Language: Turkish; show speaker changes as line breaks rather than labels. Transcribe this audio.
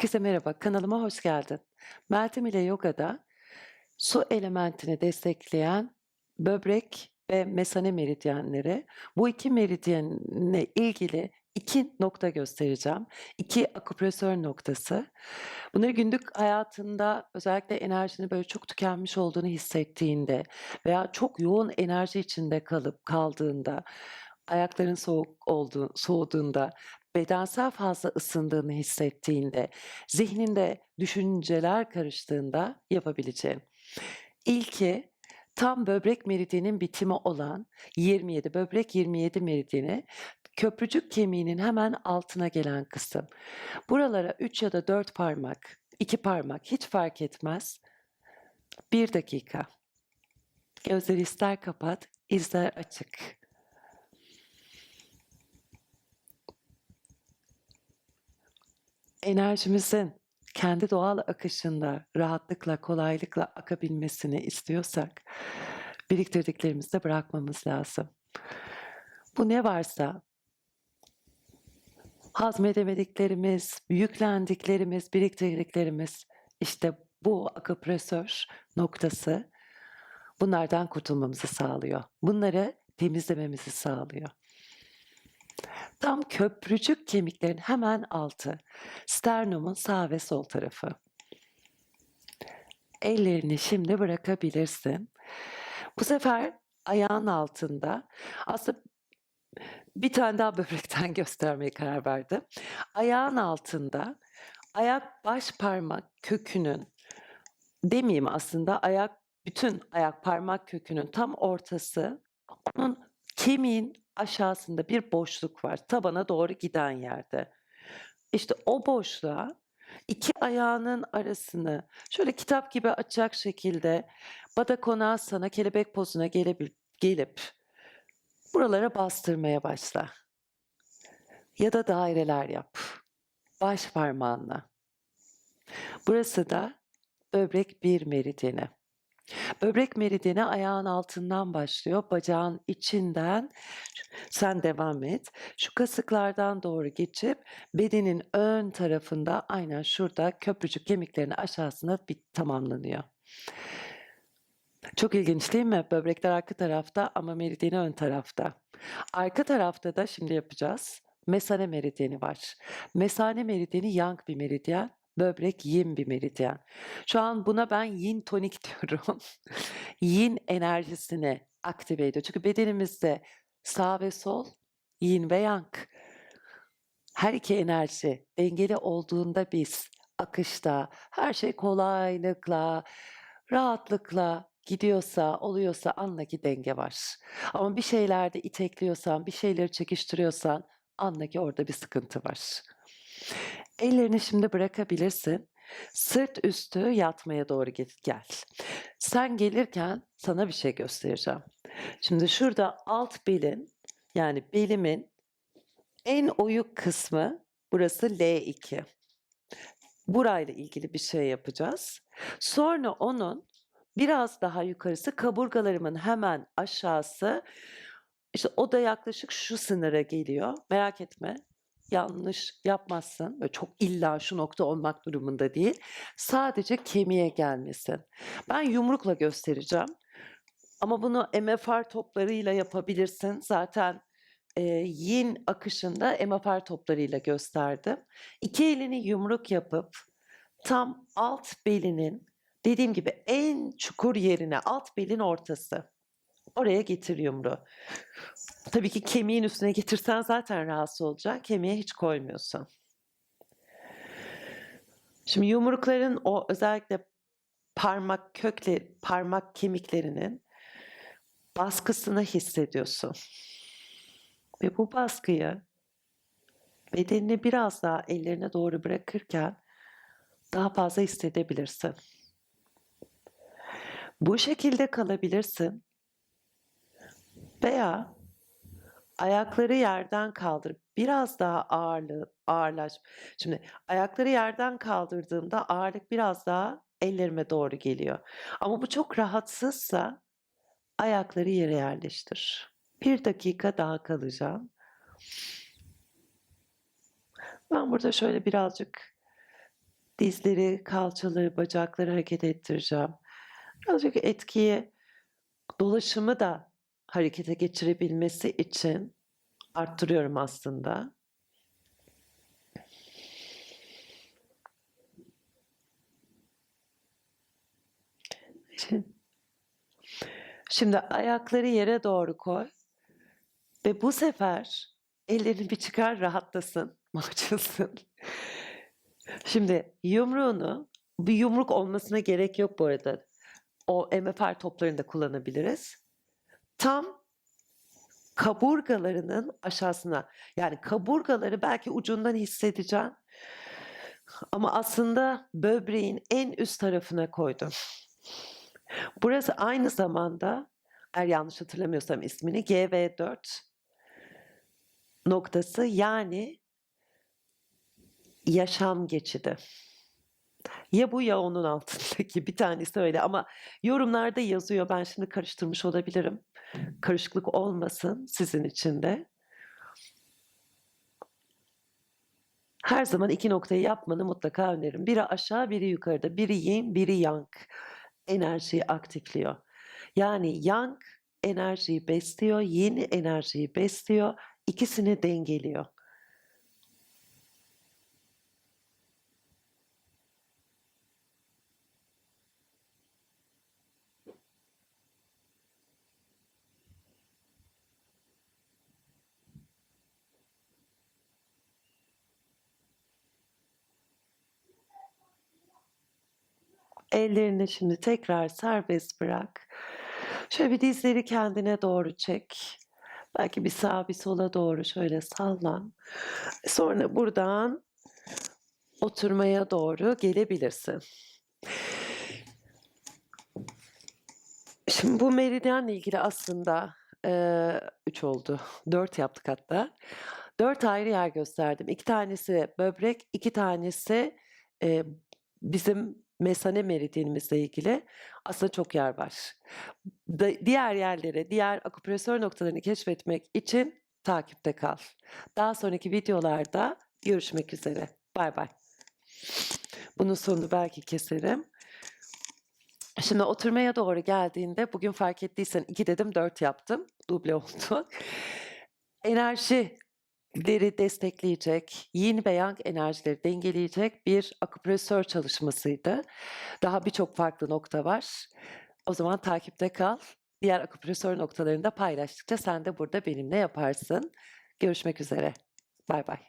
Herkese merhaba, kanalıma hoş geldin. Meltem ile Yoga'da su elementini destekleyen böbrek ve mesane meridyenleri. Bu iki meridyenle ilgili iki nokta göstereceğim. İki akupresör noktası. Bunları günlük hayatında özellikle enerjini böyle çok tükenmiş olduğunu hissettiğinde veya çok yoğun enerji içinde kalıp kaldığında ayakların soğuk olduğu, soğuduğunda, bedensel fazla ısındığını hissettiğinde, zihninde düşünceler karıştığında yapabileceğin. İlki tam böbrek meridyenin bitimi olan 27 böbrek 27 meridyeni köprücük kemiğinin hemen altına gelen kısım. Buralara 3 ya da 4 parmak, 2 parmak hiç fark etmez. 1 dakika. Gözleri ister kapat, ister açık. Enerjimizin kendi doğal akışında rahatlıkla, kolaylıkla akabilmesini istiyorsak biriktirdiklerimizi de bırakmamız lazım. Bu ne varsa hazmedemediklerimiz, yüklendiklerimiz, biriktirdiklerimiz işte bu akupresör noktası bunlardan kurtulmamızı sağlıyor. Bunları temizlememizi sağlıyor. Tam köprücük kemiklerin hemen altı. Sternumun sağ ve sol tarafı. Ellerini şimdi bırakabilirsin. Bu sefer ayağın altında aslında bir tane daha böbrekten göstermeye karar verdim. Ayağın altında ayak baş parmak kökünün demeyeyim aslında ayak bütün ayak parmak kökünün tam ortası onun kemiğin aşağısında bir boşluk var. Tabana doğru giden yerde. İşte o boşluğa iki ayağının arasını şöyle kitap gibi açacak şekilde badakona sana kelebek pozuna gelip, gelip buralara bastırmaya başla. Ya da daireler yap. Baş parmağınla. Burası da böbrek bir meridyeni. Böbrek meridyeni ayağın altından başlıyor. Bacağın içinden sen devam et. Şu kasıklardan doğru geçip bedenin ön tarafında aynen şurada köprücük kemiklerinin aşağısına bir tamamlanıyor. Çok ilginç değil mi? Böbrekler arka tarafta ama meridyeni ön tarafta. Arka tarafta da şimdi yapacağız. Mesane meridyeni var. Mesane meridyeni yang bir meridyen böbrek yin bir meridyen. Şu an buna ben yin tonik diyorum. yin enerjisini aktive ediyor. Çünkü bedenimizde sağ ve sol, yin ve yang. Her iki enerji dengeli olduğunda biz akışta her şey kolaylıkla, rahatlıkla gidiyorsa, oluyorsa anla ki denge var. Ama bir şeylerde itekliyorsan, bir şeyleri çekiştiriyorsan anla ki orada bir sıkıntı var. Ellerini şimdi bırakabilirsin. Sırt üstü yatmaya doğru gel. Sen gelirken sana bir şey göstereceğim. Şimdi şurada alt belin yani belimin en oyuk kısmı burası L2. Burayla ilgili bir şey yapacağız. Sonra onun biraz daha yukarısı kaburgalarımın hemen aşağısı işte o da yaklaşık şu sınıra geliyor. Merak etme yanlış yapmazsın. Böyle çok illa şu nokta olmak durumunda değil. Sadece kemiğe gelmesin. Ben yumrukla göstereceğim. Ama bunu MFR toplarıyla yapabilirsin. Zaten e, yin akışında MFR toplarıyla gösterdim. İki elini yumruk yapıp tam alt belinin dediğim gibi en çukur yerine alt belin ortası. Oraya getir yumruğu. Tabii ki kemiğin üstüne getirsen zaten rahatsız olacak. Kemiğe hiç koymuyorsun. Şimdi yumrukların o özellikle parmak kökleri, parmak kemiklerinin baskısını hissediyorsun. Ve bu baskıyı bedenini biraz daha ellerine doğru bırakırken daha fazla hissedebilirsin. Bu şekilde kalabilirsin. Veya ayakları yerden kaldırıp biraz daha ağırlığı ağırlaş. Şimdi ayakları yerden kaldırdığımda ağırlık biraz daha ellerime doğru geliyor. Ama bu çok rahatsızsa ayakları yere yerleştir. Bir dakika daha kalacağım. Ben burada şöyle birazcık Dizleri, kalçaları, bacakları hareket ettireceğim. Birazcık etkiyi, dolaşımı da harekete geçirebilmesi için arttırıyorum aslında. Şi Şimdi ayakları yere doğru koy ve bu sefer ellerini bir çıkar rahatlasın, açılsın. Şimdi yumruğunu, bir yumruk olmasına gerek yok bu arada. O MFR toplarını da kullanabiliriz. Tam kaburgalarının aşağısına, yani kaburgaları belki ucundan hissedeceksin ama aslında böbreğin en üst tarafına koydum. Burası aynı zamanda, eğer yanlış hatırlamıyorsam ismini, GV4 noktası yani yaşam geçidi. Ya bu ya onun altındaki bir tanesi öyle ama yorumlarda yazıyor. Ben şimdi karıştırmış olabilirim. Karışıklık olmasın sizin için de. Her zaman 2 noktayı yapmanı mutlaka öneririm. Biri aşağı, biri yukarıda. Biri yin, biri yang. Enerjiyi aktifliyor. Yani yang enerjiyi besliyor, yin enerjiyi besliyor. İkisini dengeliyor. Ellerini şimdi tekrar serbest bırak. Şöyle bir dizleri kendine doğru çek. Belki bir sağa bir sola doğru şöyle sallan. Sonra buradan oturmaya doğru gelebilirsin. Şimdi bu meridyenle ilgili aslında eee 3 oldu. 4 yaptık hatta. 4 ayrı yer gösterdim. 2 tanesi böbrek, 2 tanesi eee, bizim mesane meridyenimizle ilgili. Aslında çok yer var. Da diğer yerleri, diğer akupresör noktalarını keşfetmek için takipte kal. Daha sonraki videolarda görüşmek üzere. Baybay. Bunun sonunu belki keserim. Şimdi oturmaya doğru geldiğinde bugün fark ettiysen 2 dedim 4 yaptım. Duble oldu. Enerjileri destekleyecek, yin ve yang enerjileri dengeleyecek bir akupresör çalışmasıydı. Daha birçok farklı nokta var. O zaman takipte kal. Diğer akupresör noktalarını da paylaştıkça sen de burada benimle yaparsın. Görüşmek üzere. Baybay.